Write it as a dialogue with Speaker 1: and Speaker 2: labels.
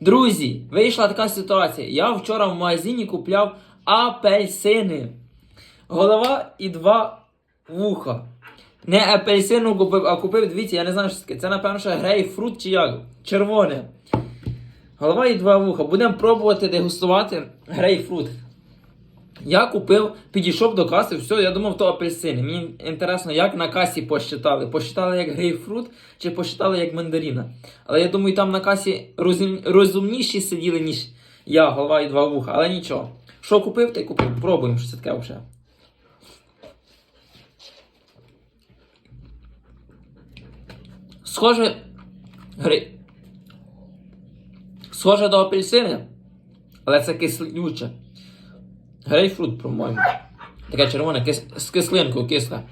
Speaker 1: Друзі, вийшла така ситуація. Я вчора в магазині купляв апельсини. Голова і два вуха. Не апельсину купив, а купив, дивіться, я не знаю, що таке. Це, напевно, що грейпфрут чи як? Червоне. Голова і два вуха. Будемо пробувати дегустувати грейпфрут. Я купив, підійшов до каси, все, я думав, то апельсини. Мені інтересно, як на касі посчитали. Посчитали як грейпфрут чи посчитали як мандаріна. Але я думаю, там на касі розум... розумніші сиділи, ніж я, голова і два вуха. Але нічого. Що купив, й купив. Пробуємо, що це таке взагалі. Схоже. Гри... Схоже до апельсини, але це кислюче. Грейпфрут, по-моєму. Така червона кис... з кислинкою кисла.